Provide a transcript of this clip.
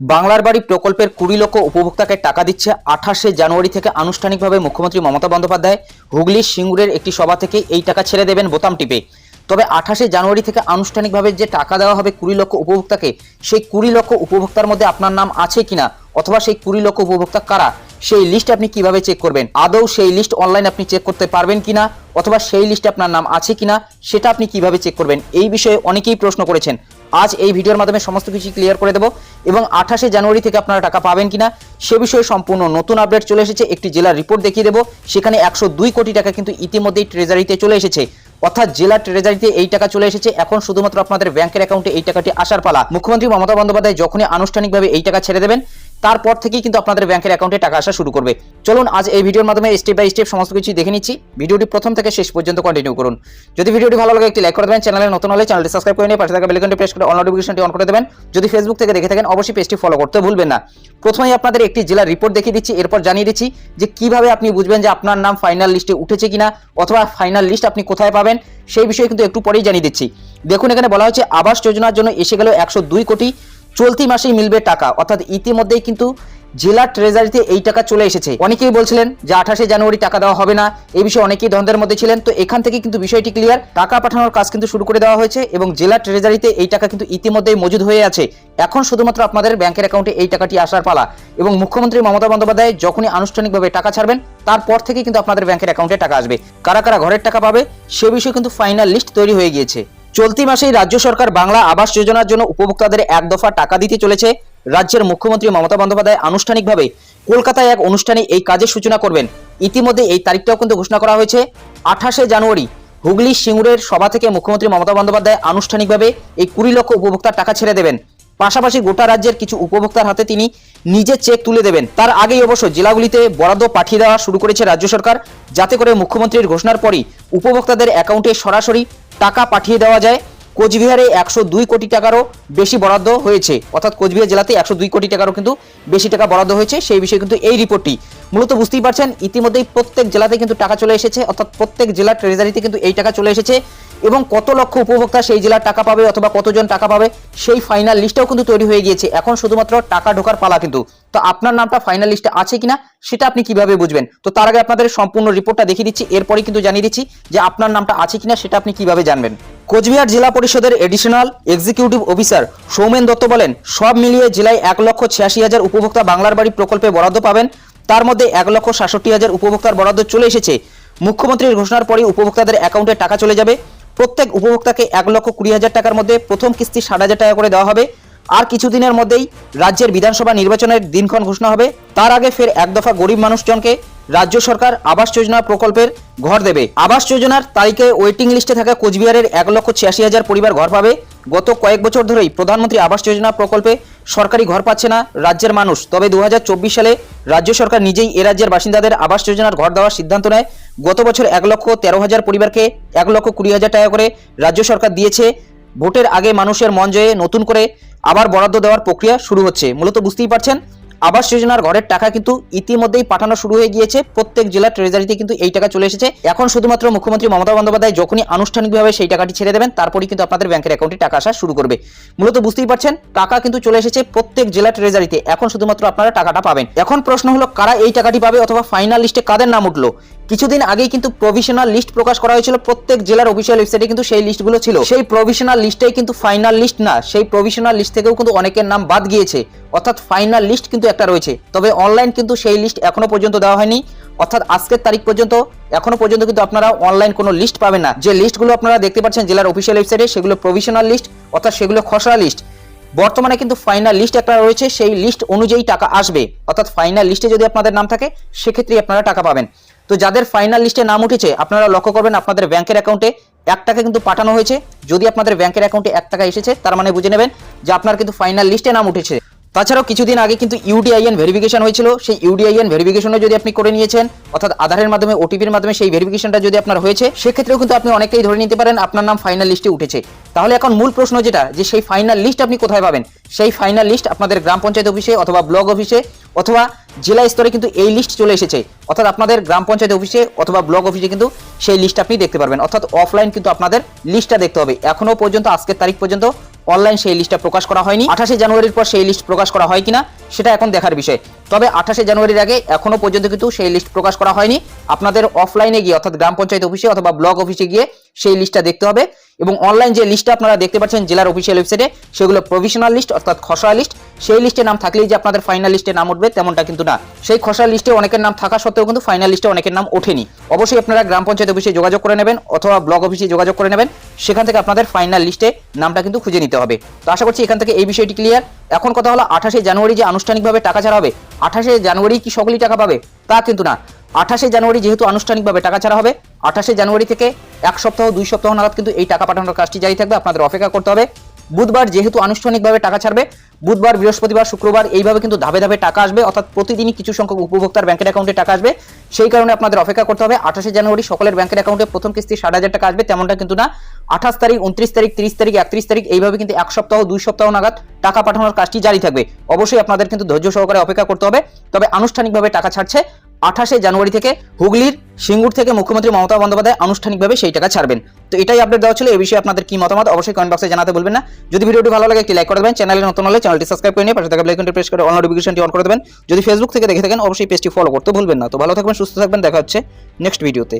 বাংলার বাড়ি প্রকল্পের কুড়ি লক্ষ উপভোক্তাকে টাকা দিচ্ছে আঠাশে জানুয়ারি থেকে আনুষ্ঠানিকভাবে মুখ্যমন্ত্রী মমতা বন্দ্যোপাধ্যায়। হুগলির সিঙ্গুরের একটি সভা থেকে এই টাকা ছেড়ে দেবেন বোতাম টিপে। তবে আঠাশে জানুয়ারি থেকে আনুষ্ঠানিকভাবে যে টাকা দেওয়া হবে কুড়ি লক্ষ উপভোক্তাকে, সেই কুড়ি লক্ষ উপভোক্তার মধ্যে আপনার নাম আছে কিনা অথবা সেই কুড়ি লক্ষ উপভোক্তা কারা, সেই লিস্ট আপনি কীভাবে চেক করবেন? আদৌ সেই লিস্ট অনলাইন আপনি চেক করতে পারবেন কিনা অথবা সেই লিস্টে আপনার নাম আছে কিনা, সেটা আপনি কীভাবে চেক করবেন? এই বিষয়ে অনেকেই প্রশ্ন করেছেন। আজ এই ভিডিওর মাধ্যমে সমস্ত কিছু ক্লিয়ার করে দেবো এবং আঠাশে জানুয়ারি থেকে আপনারা টাকা পাবেন কিনা সে বিষয়ে সম্পূর্ণ নতুন আপডেট চলে এসেছে, একটি জেলার রিপোর্ট দেখিয়ে দেবো। সেখানে একশো দুই কোটি টাকা কিন্তু ইতিমধ্যেই ট্রেজারিতে চলে এসেছে। অর্থাৎ জেলা ট্রেজারিতে এই টাকা চলে এসেছে। এখন শুধুমাত্র আপনাদের ব্যাংকের অ্যাকাউন্টে এই টাকাটি আসার পালা। মুখ্যমন্ত্রী মমতা বন্দ্যোপাধ্যায় যখনই আনুষ্ঠানিকভাবে এই টাকা ছেড়ে দেবেন তারপর থেকেই কিন্তু আপনাদের ব্যাংকের অ্যাকাউন্টে টাকা আসা শুরু করবে। চলুন, আজ এই ভিডিওর মাধ্যমে স্টেপ বাই স্টেপ সমস্ত কিছু দেখে নিচ্ছি। ভিডিওটি প্রথম থেকে শেষ পর্যন্ত কন্টিনিউ করুন। যদি ভিডিওটি ভালো লাগে, একটি লাইক করে দেবেন। চ্যানেলে নতুন হলে চ্যানেলটি সাবস্ক্রাইব করে নিয়ে পাশে থাকা বেলকনটি প্রেস করে অল নোটিফিকেশনটি অন করে দেবেন। যদি ফেসবুক থেকে দেখে থাকেন, অবশ্যই পেজটি ফলো করতে ভুলবেন না। প্রথমেই আপনাদের একটি জেলার রিপোর্ট দেখিয়ে দিচ্ছি, এরপর জানিয়ে দিচ্ছি যে কীভাবে আপনি বুঝবেন যে আপনার নাম ফাইনাল লিস্টে উঠেছে কিনা অথবা ফাইনাল লিস্ট আপনি কোথায় পাবেন, সেই বিষয়ে কিন্তু একটু পরেই জানিয়ে দিচ্ছি। দেখুন, এখানে বলা হচ্ছে আবাস যোজনার জন্য এসে গেল একশো দুই কোটি। চলতি মাসেই মিলবে টাকা। অর্থাৎ ইতিমধ্যেই কিন্তু জেলা ট্রেজারিতে এই টাকা চলে এসেছে। অনেকেই বলছিলেন যে আঠাশে জানুয়ারি টাকা দেওয়া হবে না। এই বিষয়ে অনেকেই দ্বন্দ্বের মধ্যে ছিলেন। তো এখান থেকে কিন্তু বিষয়টি ক্লিয়ার টাকা পাঠানোর কাজ কিন্তু শুরু করে দেওয়া হয়েছে এবং জেলা ট্রেজারিতে এই টাকা কিন্তু ইতিমধ্যেই মজুদ হয়ে আছে। এখন শুধুমাত্র আপনাদের ব্যাংকের অ্যাকাউন্টে এই টাকাটি আসার পালা এবং মুখ্যমন্ত্রী মমতা বন্দ্যোপাধ্যায় যখনই আনুষ্ঠানিকভাবে টাকা ছাড়বেন, তারপর থেকে কিন্তু আপনাদের ব্যাংকের অ্যাকাউন্টে টাকা আসবে। কারা কারা ঘরের টাকা পাবে, সে বিষয়ে কিন্তু ফাইনাল লিস্ট তৈরি হয়ে গিয়েছে। চলতি মাসেই রাজ্য সরকার বাংলা আবাস যোজনার জন্য উপভোক্তাদের এক দফা টাকা দিতে চলেছে। রাজ্যের মুখ্যমন্ত্রী মমতা বন্দ্যোপাধ্যায় আনুষ্ঠানিকভাবে কলকাতায় এক অনুষ্ঠানে এই কাজের সূচনা করবেন। ইতিমধ্যে এই তারিখটাও কিন্তু ঘোষণা করা হয়েছে। আঠাশে জানুয়ারি হুগলি সিঙ্গুরের সভা থেকে মুখ্যমন্ত্রী মমতা বন্দ্যোপাধ্যায় আনুষ্ঠানিকভাবে এই কুড়ি লক্ষ উপভোক্তার টাকা ছেড়ে দেবেন। পাশাপাশি গোটা রাজ্যের কিছু উপভোক্তার হাতে তিনি নিজে চেক তুলে দেবেন। তার আগেই অবশ্য জেলাগুলিতে বরাদ্দ পাঠিয়ে দেওয়া শুরু করেছে রাজ্য সরকার। যাতে করে মুখ্যমন্ত্রীর ঘোষণার পরই উপভোক্তাদের অ্যাকাউন্টে সরাসরি টাকা পাঠিয়ে দেওয়া যায়। কোচবিহারে একশো দুই কোটি টাকারও বেশি বরাদ্দ হয়েছে। অর্থাৎ কোচবিহার জেলাতে একশো দুই কোটি টাকারও কিন্তু বেশি টাকা বরাদ্দ হয়েছে। সেই বিষয়ে কিন্তু এই রিপোর্টটি মূলত বুঝতেই পারছেন, ইতিমধ্যেই প্রত্যেক জেলাতে কিন্তু টাকা চলে এসেছে। অর্থাৎ প্রত্যেক জেলার ট্রেজারিতে কিন্তু এই টাকা চলে এসেছে। এবং কত লক্ষ উপভোক্তা সেই জেলার টাকা পাবে অথবা কতজন টাকা পাবে, সেই ফাইনাল লিস্টটাও কিন্তু তৈরি হয়ে গিয়েছে। এখন শুধুমাত্র টাকা ঢোকার পালা কিন্তু। তো আপনার নামটা ফাইনাল লিস্টে আছে কিনা, সেটা আপনি কীভাবে বুঝবেন? তো তার আগে আপনাদের সম্পূর্ণ রিপোর্টটা দেখিয়ে দিচ্ছি এরপরে কিন্তু জানিয়ে দিচ্ছি যে আপনার নামটা আছে কিনা, সেটা আপনি কীভাবে জানবেন। কোচবিহার জেলা পরিষদের additional executive officer Soumen Dutta বলেন, সব মিলিয়ে জেলায় এক লক্ষ ছিয়াশি হাজার উপভোক্তা বাংলার বাড়ি প্রকল্পে বরাদ্দ পাবেন। তার মধ্যে এক লক্ষ সাতষট্টি হাজার উপভোক্তার বরাদ্দ চলে এসেছে। মুখ্যমন্ত্রীর ঘোষণার পরই উপভোক্তাদের অ্যাকাউন্টে টাকা চলে যাবে। প্রত্যেক উপভোক্তাকে এক লক্ষ কুড়ি হাজার টাকার মধ্যে প্রথম কিস্তি ষাট হাজার টাকা করে দেওয়া হবে। আর কিছুদিনের মধ্যেই রাজ্যের বিধানসভা নির্বাচনের দিনক্ষণ ঘোষণা হবে। তার আগে ফের এক দফা গরিব মানুষজনকে রাজ্য সরকার আবাস যোজনা প্রকল্পের ঘর দেবে। আবাস যোজনার তারিখে ওয়েটিং লিস্টে থাকা কোচবিহারের এক লক্ষ ছিয়াশি হাজার পরিবার ঘর পাবে। গত কয়েক বছর ধরেই প্রধানমন্ত্রী আবাস যোজনা প্রকল্পে সরকারি ঘর পাচ্ছে না রাজ্যের মানুষ। তবে দু হাজার চব্বিশ সালে রাজ্য সরকার নিজেই এ রাজ্যের বাসিন্দাদের আবাস যোজনার ঘর দেওয়ার সিদ্ধান্ত নেয়। গত বছর এক লক্ষ তেরো হাজার পরিবারকে এক লক্ষ কুড়ি হাজার টাকা করে রাজ্য সরকার দিয়েছে। ভোটের আগে মানুষের মন জয়ে নতুন করে আবার বরাদ্দ দেওয়ার প্রক্রিয়া শুরু হচ্ছে। মূলত বুঝতেই পারছেন আবাস যোজনার ঘরের টাকা কিন্তু ইতিমধ্যেই পাঠানো শুরু হয়ে গিয়েছে। প্রত্যেক জেলা ট্রেজারিতে কিন্তু এই টাকা চলে এসেছে। এখন শুধুমাত্র মুখ্যমন্ত্রী মমতা বন্দ্যোপাধ্যায় যখনই আনুষ্ঠানিকভাবে সেই টাকাটি ছেড়ে দেবেন, তারপরেই কিন্তু আপনাদের ব্যাংকের অ্যাকাউন্টে টাকা আসা শুরু করবে। মূলত বুঝতেই পারছেন, টাকা কিন্তু চলে এসেছে প্রত্যেক জেলা ট্রেজারিতে এখন শুধুমাত্র আপনারা টাকাটা পাবেন। এখন প্রশ্ন হলো, কারা এই টাকাটি পাবে অথবা ফাইনাল লিস্টে কাদের নাম উঠল? কিছুদিন আগেই কিন্তু প্রভিশনাল লিস্ট প্রকাশ করা হয়েছিল। প্রত্যেক জেলার অফিসিয়াল ওয়েবসাইটে কিন্তু সেই লিস্টগুলো ছিল। সেই প্রভিশনাল লিস্টেই কিন্তু ফাইনাল লিস্ট না, সেই প্রভিশনাল লিস্ট থেকেও কিন্তু অনেকের নাম বাদ গিয়েছে। অর্থাৎ ফাইনাল লিস্ট কিন্তু একটা রয়েছে। তবে অনলাইন কিন্তু সেই লিস্ট এখনও পর্যন্ত দেওয়া হয়নি। অর্থাৎ আজকের তারিখ পর্যন্ত, এখনও পর্যন্ত কিন্তু আপনারা অনলাইন কোনো লিস্ট পাবেন না। যে লিস্টগুলো আপনারা দেখতে পাচ্ছেন জেলার অফিসিয়াল ওয়েবসাইটে সেগুলো প্রভিশনাল লিস্ট অর্থাৎ সেগুলো খসড়া লিস্ট বর্তমানে কিন্তু ফাইনাল লিস্ট একটা রয়েছে, সেই লিস্ট অনুযায়ী টাকা আসবে। অর্থাৎ ফাইনাল লিস্টে যদি আপনাদের নাম থাকে, সেক্ষেত্রেই আপনারা টাকা পাবেন। তো যাদের ফাইনাল লিস্টে নাম উঠেছে, আপনারা লক্ষ্য করবেন আপনাদের ব্যাংকের অ্যাকাউন্টে এক টাকা কিন্তু পাঠানো হয়েছে। যদি আপনাদের ব্যাংকের অ্যাকাউন্টে এক টাকা এসেছে, তার মানে বুঝে নেবেন যে আপনার কিন্তু ফাইনাল লিস্টে নাম উঠেছে। তাছাড়াও কিছুদিন আগে কিন্তু ইউডিআইএন ভেরিফিকেশন হয়েছিল। সেই ইউডিআইএন ভেরিফিকেশনও যদি আপনি করে নিয়েছেন, অর্থাৎ আধারের মাধ্যমে ওটিপির মাধ্যমে সেই ভেরিফিকেশনটা যদি আপনার হয়েছে, সেক্ষেত্রেও কিন্তু আপনি অনেকটাই ধরে নিতে পারেন আপনার নাম ফাইনাল লিস্টে উঠেছে। তাহলে এখন মূল প্রশ্ন যেটা, যে সেই ফাইনাল লিস্ট আপনি কোথায় পাবেন? সেই ফাইনাল লিস্ট আপনাদের গ্রাম পঞ্চায়েত অফিসে অথবা ব্লক অফিসে অথবা জেলা স্তরে কিন্তু এই লিস্ট চলে এসেছে। অর্থাৎ আপনাদের গ্রাম পঞ্চায়েত অফিসে অথবা ব্লক অফিসে কিন্তু সেই লিস্ট আপনি দেখতে পারবেন। অর্থাৎ অফলাইন কিন্তু আপনাদের লিস্টটা দেখতে হবে। এখনও পর্যন্ত, আজকের তারিখ পর্যন্ত অনলাইন সেই লিস্টটা প্রকাশ করা হয়নি। আঠাশে জানুয়ারির পর সেই লিস্ট প্রকাশ করা হয় কিনা, সেটা এখন দেখার বিষয়। তবে আঠাশে জানুয়ারির আগে এখনও পর্যন্ত কিন্তু সেই লিস্ট প্রকাশ করা হয়নি। আপনাদের অফলাইনে গিয়ে, অর্থাৎ গ্রাম পঞ্চায়েত অফিসে অথবা ব্লক অফিসে গিয়ে সেই লিস্টটা দেখতে হবে। এবং অনলাইন যে লিস্টটা আপনারা দেখতে পাচ্ছেন জেলার অফিসিয়াল ওয়েবসাইটে সেগুলো প্রভিশনাল লিস্ট অর্থাৎ খসড়া লিস্ট সেই লিস্টে নাম থাকলেই যে আপনাদের ফাইনাল লিস্টে নাম উঠবে তেমনটা কিন্তু না। সেই খসড়া লিস্টে অনেকের নাম থাকা সত্ত্বেও কিন্তু ফাইনাল লিস্টে অনেকের নাম ওঠেনি। অবশ্যই আপনারা গ্রাম পঞ্চায়েত অফিসে যোগাযোগ করে নেবেন অথবা ব্লক অফিসে যোগাযোগ করে নেবেন। সেখান থেকে আপনাদের ফাইনাল লিস্টে নামটা কিন্তু খুঁজে নিতে হবে। তো আশা করছি এখান থেকে এই বিষয়টি ক্লিয়ার এখন কথা হলো আঠাশে জানুয়ারি যে আনুষ্ঠানিকভাবে টাকা ছাড়া হবে, আঠাশে জানুয়ারি কি সকলেই টাকা পাবে? তা কিন্তু না। আঠাশে জানুয়ারি যেহেতু আনুষ্ঠানিকভাবে টাকা ছাড়া হবে আঠাশে জানুয়ারি থেকে এক সপ্তাহ, দুই সপ্তাহ নাগাদ কিন্তু এই টাকা পাঠানোর কাজটি জারি থাকবে। আপনাদের অপেক্ষা করতে হবে। বুধবার যেহেতু আনুষ্ঠানিকভাবে টাকা ছাড়বে, বুধবার, বৃহস্পতিবার, শুক্রবার এইভাবে কিন্তু ধাপে ধাপে টাকা আসবে, অর্থাৎ প্রতিদিনই কিছু সংখ্যক উপভোক্তার ব্যাংকের অ্যাকাউন্টে টাকা আসবে। সেই কারণে আপনাদের অপেক্ষা করতে হবে, আঠাশে জানুয়ারি সকলের ব্যাংকের অ্যাকাউন্টে প্রথম কিস্তি ষাট হাজার টাকা আসবে, তেমনটা কিন্তু না। আঠাশ তারিখ, উনত্রিশ তারিখ, তিরিশ তারিখ, একত্রিশ তারিখ এইভাবে কিন্তু এক সপ্তাহ, দুই সপ্তাহ নাগাদ টাকা পাঠানোর কাজটি জারি থাকবে। অবশ্যই আপনাদের কিন্তু ধৈর্য সহকারে অপেক্ষা করতে হবে। তবে আনুষ্ঠানিকভাবে টাকা ছাড়ছে আঠাশে জানুয়ারি থেকে হুগলির সিঙ্গুর থেকে মুখ্যমন্ত্রী মমতা বন্দ্যোপাধ্যায় আনুষ্ঠানিকভাবে সেই টাকা ছাড়বেন। তো এটাই আপডেট দেওয়া ছিল এই বিষয়ে আপনাদের কি মতামত অবশ্যই কমেন্ট বক্সে জানাতে বলবেন না। যদি ভিডিওটি ভালো লাগে একটি লাইক করে দেবেন চ্যানেলে নতুন হলে চ্যানেলটি সাবস্ক্রাইব করে নিয়ে পাশে থাকা বেলাইকনটি প্রেস করে অল নোটিফিকেশনটি অন করে দেবেন। যদি ফেসবুক থেকে দেখে থাকেন, অবশ্যই পেজটি ফলো করতে ভুলবেন না। তো ভালো থাকবেন, সুস্থ থাকবেন, দেখা হচ্ছে নেক্সট ভিডিওতে